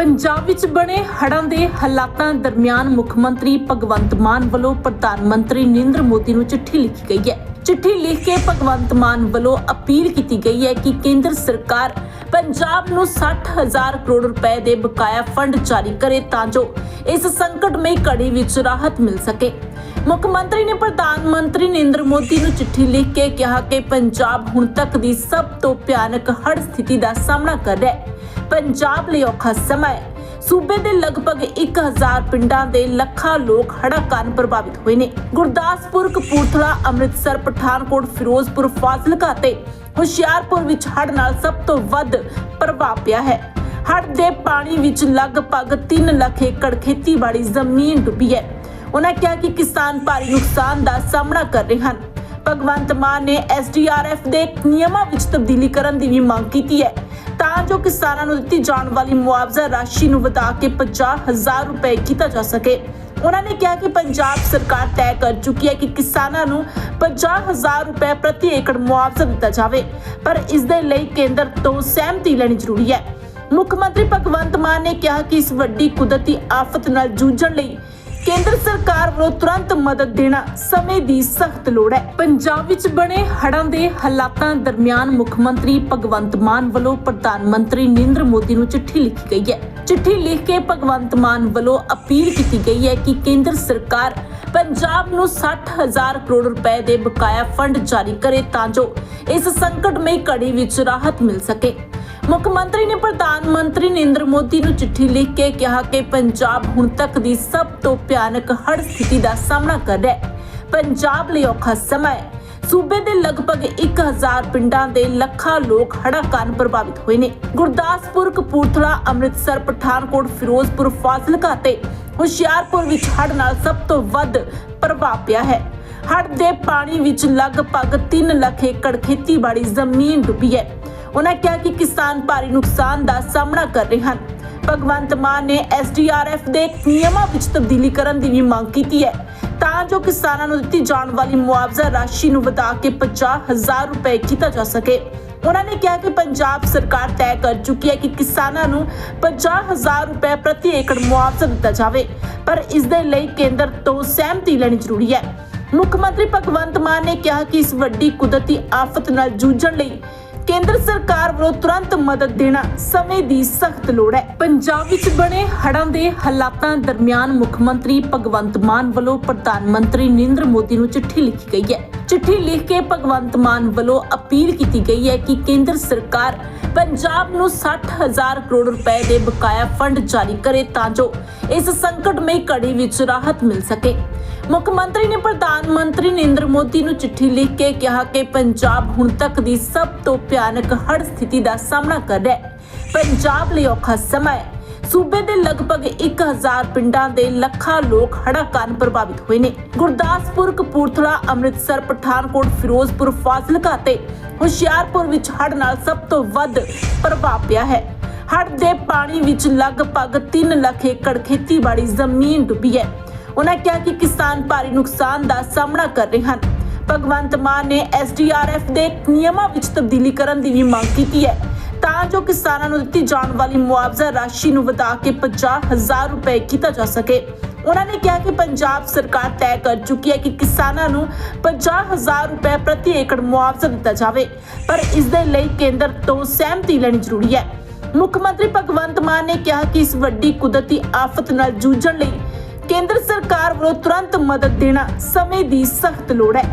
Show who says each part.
Speaker 1: ਪੰਜਾਬ ਵਿੱਚ ਬਣੇ ਹੜ੍ਹਾਂ ਦੇ ਹਾਲਾਤਾਂ ਦਰਮਿਆਨ ਮੁੱਖ ਮੰਤਰੀ ਭਗਵੰਤ ਮਾਨ ਵੱਲੋਂ ਪ੍ਰਧਾਨ ਮੰਤਰੀ ਨਰਿੰਦਰ ਮੋਦੀ ਨੂੰ ਚਿੱਠੀ ਲਿਖੀ ਗਈ ਹੈ। ਚਿੱਠੀ ਲਿਖ ਕੇ ਭਗਵੰਤ ਮਾਨ ਵੱਲੋਂ ਅਪੀਲ ਕੀਤੀ ਗਈ ਹੈ ਕਿ ਕੇਂਦਰ ਸਰਕਾਰ ਪੰਜਾਬ ਨੂੰ 60000 ਕਰੋੜ ਰੁਪਏ ਦੇ ਬਕਾਇਆ ਫੰਡ ਜਾਰੀ ਕਰੇ ਤਾਂ ਜੋ ਇਸ ਸੰਕਟਮਈ ਘੜੀ ਵਿੱਚ ਰਾਹਤ ਮਿਲ ਸਕੇ। ਮੁੱਖ ਮੰਤਰੀ ਨੇ ਪ੍ਰਧਾਨ ਮੰਤਰੀ ਨਰਿੰਦਰ ਮੋਦੀ ਨੂੰ ਚਿੱਠੀ ਲਿਖ ਕੇ ਕਿਹਾ ਕਿ ਪੰਜਾਬ ਹੁਣ ਤੱਕ ਦੀ ਸਭ ਤੋਂ ਭਿਆਨਕ ਹੜ੍ਹ ਸਥਿਤੀ ਦਾ ਸਾਹਮਣਾ ਕਰ ਰਿਹਾ ਹੈ। ਪੰਜਾਬ ਲਈ ਔਖਾ ਸਮਾਂ ਹੈ। ਸੂਬੇ ਦੇ ਲਗਭਗ 1000 ਪਿੰਡਾਂ ਦੇ ਲੱਖਾਂ ਲੋਕ ਹੜ੍ਹਾਂ ਕਾਰਨ ਪ੍ਰਭਾਵਿਤ ਹੋਏ ਨੇ। ਗੁਰਦਾਸਪੁਰ, ਕਪੂਰਥਲਾ, ਅੰਮ੍ਰਿਤਸਰ, ਪਠਾਨਕੋਟ, ਫਿਰੋਜ਼ਪੁਰ, ਫਾਜ਼ਿਲਕਾ ਤੇ ਹੁਸ਼ਿਆਰਪੁਰ ਵਿੱਚ ਹੜ੍ਹ ਨਾਲ ਸਭ ਤੋਂ ਵੱਧ ਪ੍ਰਭਾਵ ਪਿਆ ਹੈ। ਹੜ੍ਹ ਦੇ ਪਾਣੀ ਵਿੱਚ ਲਗਭਗ 3 ਲੱਖ ਏਕੜ ਖੇਤੀਬਾੜੀ ਜ਼ਮੀਨ ਡੁੱਬੀ ਹੈ। ਉਹਨਾਂ ਕਿਹਾ ਕਿ ਕਿਸਾਨ ਭਾਰੀ ਨੁਕਸਾਨ ਦਾ ਸਾਹਮਣਾ ਕਰ ਰਹੇ ਹਨ। ਭਗਵੰਤ ਮਾਨ ਨੇ ਐਸਡੀਆਰਐਫ ਦੇ ਨਿਯਮਾਂ ਵਿੱਚ ਤਬਦੀਲੀ ਕਰਨ ਦੀ ਵੀ ਮੰਗ ਕੀਤੀ ਹੈ। ਤਾਂ ਜੋ ਕਿਸਾਨਾਂ ਨੂੰ ਦਿੱਤੀ ਜਾਣ ਵਾਲੀ ਮੁਆਵਜ਼ਾ ਰਾਸ਼ੀ ਨੂੰ ਵਧਾ ਕੇ 50000 ਰੁਪਏ ਕੀਤਾ ਜਾ ਸਕੇ। ਉਹਨਾਂ ਨੇ ਕਿਹਾ ਕਿ ਪੰਜਾਬ ਸਰਕਾਰ ਤੈਅ ਕਰ ਚੁੱਕੀ ਹੈ ਕਿ ਕਿਸਾਨਾਂ ਨੂੰ 50000 ਰੁਪਏ ਪ੍ਰਤੀ ਏਕੜ ਮੁਆਵਜ਼ਾ ਦਿੱਤਾ ਜਾਵੇ। ਪਰ ਇਸ ਦੇ ਲਈ ਕੇਂਦਰ ਤੋਂ ਸਹਿਮਤੀ ਲੈਣੀ ਜ਼ਰੂਰੀ ਹੈ। ਮੁੱਖ ਮੰਤਰੀ ਭਗਵੰਤ ਮਾਨ ਨੇ ਕਿਹਾ ਕਿ ਇਸ ਵੱਡੀ ਕੁਦਰਤੀ ਆਫਤ ਨਾਲ ਜੂਝਣ ਲਈ ਕੇਂਦਰ ਸਰਕਾਰ ਵੱਲੋਂ ਤੁਰੰਤ ਮਦਦ ਦੇਣਾ ਸਮੇਂ ਦੀ ਸਖਤ ਲੋੜ ਹੈ। ਪੰਜਾਬ ਵਿੱਚ ਬਣੇ ਹੜ੍ਹਾਂ ਦੇ ਹਾਲਾਤਾਂ ਦਰਮਿਆਨ ਮੁੱਖ ਮੰਤਰੀ ਭਗਵੰਤ ਮਾਨ ਵੱਲੋਂ ਪ੍ਰਧਾਨ ਮੰਤਰੀ ਨਰਿੰਦਰ ਮੋਦੀ ਨੂੰ ਚਿੱਠੀ ਲਿਖੀ ਗਈ ਹੈ। ਚਿੱਠੀ ਲਿਖ ਕੇ ਭਗਵੰਤ ਮਾਨ ਵੱਲੋਂ ਅਪੀਲ ਕੀਤੀ ਗਈ ਹੈ ਕਿ ਕੇਂਦਰ ਸਰਕਾਰ ਪੰਜਾਬ ਨੂੰ 60000 ਕਰੋੜ ਰੁਪਏ ਦੇ ਬਕਾਇਆ ਫੰਡ ਜਾਰੀ ਕਰੇ ਤਾਂ ਜੋ ਇਸ ਸੰਕਟਮਈ ਘੜੀ ਵਿੱਚ ਰਾਹਤ ਮਿਲ ਸਕੇ। ਮੁੱਖ ਮੰਤਰੀ ਨੇ ਪ੍ਰਧਾਨ ਮੰਤਰੀ ਨਰਿੰਦਰ ਮੋਦੀ ਨੂੰ ਚਿੱਠੀ ਲਿਖ ਕੇ ਕਿਹਾ ਕਿ ਪੰਜਾਬ ਹੁਣ ਤੱਕ ਦੀ ਸਭ ਤੋਂ ਭਿਆਨਕ ਹੜ੍ਹ ਸਥਿਤੀ ਦਾ ਸਾਹਮਣਾ ਕਰ ਰਿਹਾ ਹੈ। ਪੰਜਾਬ ਲਈ ਔਖਾ ਸਮਾਂ ਹੈ। ਸੂਬੇ ਦੇ ਲਗਭਗ 1000 ਪਿੰਡਾਂ ਦੇ ਲੱਖਾਂ ਲੋਕ ਹੜ੍ਹਾਂ ਕਾਰਨ ਪ੍ਰਭਾਵਿਤ ਹੋਏ ਨੇ। ਗੁਰਦਾਸਪੁਰ, ਕਪੂਰਥਲਾ, ਅੰਮ੍ਰਿਤਸਰ, ਪਠਾਨਕੋਟ, ਫਿਰੋਜ਼ਪੁਰ, ਫਾਜ਼ਿਲਕਾ ਤੇ ਹੁਸ਼ਿਆਰਪੁਰ ਵਿੱਚ ਹੜ੍ਹ ਨਾਲ ਸਭ ਤੋਂ ਵੱਧ ਪ੍ਰਭਾਵ ਪਿਆ ਹੈ। ਹੜ੍ਹ ਦੇ ਪਾਣੀ ਵਿੱਚ ਲਗਭਗ 3 ਲੱਖ ਏਕੜ ਖੇਤੀਬਾੜੀ ਜ਼ਮੀਨ ਡੁੱਬੀ ਹੈ। ਉਹਨਾਂ ਕਿਹਾ ਕਿ ਕਿਸਾਨ ਭਾਰੀ ਨੁਕਸਾਨ ਦਾ ਸਾਹਮਣਾ ਕਰ ਰਹੇ ਹਨ। ਭਗਵੰਤ ਮਾਨ ਨੇ ਐਸਡੀਆਰਐਫ ਦੇ ਨਿਯਮਾਂ ਵਿੱਚ ਤਬਦੀਲੀ ਕਰਨ ਦੀ ਵੀ ਮੰਗ ਕੀਤੀ ਹੈ। ਤਾਂ ਜੋ ਕਿਸਾਨਾਂ ਨੂੰ ਦਿੱਤੀ ਜਾਣ ਵਾਲੀ ਮੁਆਵਜ਼ਾ ਰਾਸ਼ੀ ਨੂੰ ਵਧਾ ਕੇ 50000 ਰੁਪਏ ਕੀਤਾ ਜਾ ਸਕੇ। ਉਹਨਾਂ ਨੇ ਕਿਹਾ ਕਿ ਪੰਜਾਬ ਸਰਕਾਰ ਤੈਅ ਕਰ ਚੁੱਕੀ ਹੈ ਕਿ ਕਿਸਾਨਾਂ ਨੂੰ 50000 ਰੁਪਏ ਪ੍ਰਤੀ ਏਕੜ ਮੁਆਵਜ਼ਾ ਦਿੱਤਾ ਜਾਵੇ। ਪਰ ਇਸ ਦੇ ਲਈ ਕੇਂਦਰ ਤੋਂ ਸਹਿਮਤੀ ਲੈਣੀ ਜ਼ਰੂਰੀ ਹੈ। ਮੁੱਖ ਮੰਤਰੀ ਭਗਵੰਤ ਮਾਨ ਨੇ ਕਿਹਾ ਕਿ ਇਸ ਵੱਡੀ ਕੁਦਰਤੀ ਆਫਤ ਨਾਲ ਜੂਝਣ ਲਈ ਕੇਂਦਰ ਸਰਕਾਰ ਵੱਲੋਂ ਤੁਰੰਤ ਮਦਦ ਦੇਣਾ ਸਮੇਂ ਦੀ ਸਖਤ ਲੋੜ ਹੈ। ਪੰਜਾਬ ਵਿੱਚ ਬਣੇ ਹੜ੍ਹਾਂ ਦੇ ਹਾਲਾਤਾਂ ਦਰਮਿਆਨ ਮੁੱਖ ਮੰਤਰੀ ਭਗਵੰਤ ਮਾਨ ਵੱਲੋਂ ਪ੍ਰਧਾਨ ਮੰਤਰੀ ਨਰਿੰਦਰ ਮੋਦੀ ਨੂੰ ਚਿੱਠੀ ਲਿਖੀ ਗਈ ਹੈ। ਚਿੱਠੀ ਲਿਖ ਕੇ ਭਗਵੰਤ ਮਾਨ ਵੱਲੋਂ ਅਪੀਲ ਕੀਤੀ ਗਈ ਹੈ ਕਿ ਕੇਂਦਰ ਸਰਕਾਰ ਪੰਜਾਬ ਨੂੰ 60000 ਕਰੋੜ ਰੁਪਏ ਦੇ ਬਕਾਇਆ ਫੰਡ ਜਾਰੀ ਕਰੇ ਤਾਂ ਜੋ ਇਸ ਸੰਕਟਮਈ ਘੜੀ ਵਿੱਚ ਰਾਹਤ ਮਿਲ ਸਕੇ। ਮੁੱਖ ਮੰਤਰੀ ਨੇ ਪ੍ਰਧਾਨ ਮੰਤਰੀ ਨਰਿੰਦਰ ਮੋਦੀ ਨੂੰ ਚਿੱਠੀ ਲਿਖ ਕੇ ਕਿਹਾ ਕਿ ਪੰਜਾਬ ਹੁਣ ਤੱਕ ਦੀ ਸਭ ਤੋਂ ਭਿਆਨਕ ਹੜ ਸਥਿਤੀ ਦਾ ਸਾਹਮਣਾ ਕਰ ਰਿਹਾ ਹੈ। ਪੰਜਾਬ ਲਈ ਔਖਾ ਸਮਾਂ ਹੈ। ਸੂਬੇ ਦੇ ਲਗਭਗ 1000 ਪਿੰਡਾਂ ਦੇ ਲੱਖਾਂ ਲੋਕ ਹੜ੍ਹਾਂ ਕਾਰਨ ਪ੍ਰਭਾਵਿਤ ਹੋਏ ਨੇ। ਗੁਰਦਾਸਪੁਰ, ਕਪੂਰਥਲਾ, ਅੰਮ੍ਰਿਤਸਰ, ਪਠਾਨਕੋਟ, ਫਿਰੋਜ਼ਪੁਰ, ਫਾਜ਼ਿਲਕਾ ਤੇ ਹੁਸ਼ਿਆਰਪੁਰ ਵਿੱਚ ਹੜ੍ਹ ਨਾਲ ਸਭ ਤੋਂ ਵੱਧ ਪ੍ਰਭਾਵ ਪਿਆ ਹੈ। ਹੜ੍ਹ ਦੇ ਪਾਣੀ ਵਿੱਚ ਲਗਭਗ 3 ਲੱਖ ਏਕੜ ਖੇਤੀਬਾੜੀ ਜ਼ਮੀਨ ਡੁੱਬੀ ਹੈ। ਉਹਨਾਂ ਕਿਹਾ ਕਿ ਕਿਸਾਨ ਭਾਰੀ ਨੁਕਸਾਨ ਦਾ ਸਾਹਮਣਾ ਕਰ ਰਹੇ ਹਨ। ਭਗਵੰਤ ਮਾਨ ਨੇ ਐਸਡੀਆਰਐਫ ਦੇ ਨਿਯਮਾਂ ਵਿੱਚ ਤਬਦੀਲੀ ਕਰਨ ਦੀ ਵੀ ਮੰਗ ਕੀਤੀ ਹੈ। ਤਾਂ ਜੋ ਕਿਸਾਨਾਂ ਨੂੰ ਦਿੱਤੀ ਜਾਣ ਵਾਲੀ ਮੁਆਵਜ਼ਾ ਰਾਸ਼ੀ ਨੂੰ ਵਧਾ ਕੇ 50000 ਰੁਪਏ ਕੀਤਾ ਜਾ ਸਕੇ। ਉਹਨਾਂ ਨੇ ਕਿਹਾ ਕਿ ਪੰਜਾਬ ਸਰਕਾਰ ਤੈਅ ਕਰ ਚੁੱਕੀ ਹੈ ਕਿ ਕਿਸਾਨਾਂ ਨੂੰ 50000 ਰੁਪਏ ਪ੍ਰਤੀ ਏਕੜ ਮੁਆਵਜ਼ਾ ਦਿੱਤਾ ਜਾਵੇ। ਪਰ ਇਸ ਦੇ ਲਈ ਕੇਂਦਰ ਤੋਂ ਸਹਿਮਤੀ ਲੈਣੀ ਜ਼ਰੂਰੀ ਹੈ। ਮੁੱਖ ਮੰਤਰੀ ਭਗਵੰਤ ਮਾਨ ਨੇ ਕਿਹਾ ਕਿ ਇਸ ਵੱਡੀ ਕੁਦਰਤੀ ਆਫਤ ਨਾਲ ਜੂਝਣ ਲਈ ਕੇਂਦਰ ਸਰਕਾਰ ਵੱਲੋਂ ਤੁਰੰਤ ਮਦਦ ਦੇਣਾ ਸਮੇਂ ਦੀ ਸਖਤ ਲੋੜ ਹੈ।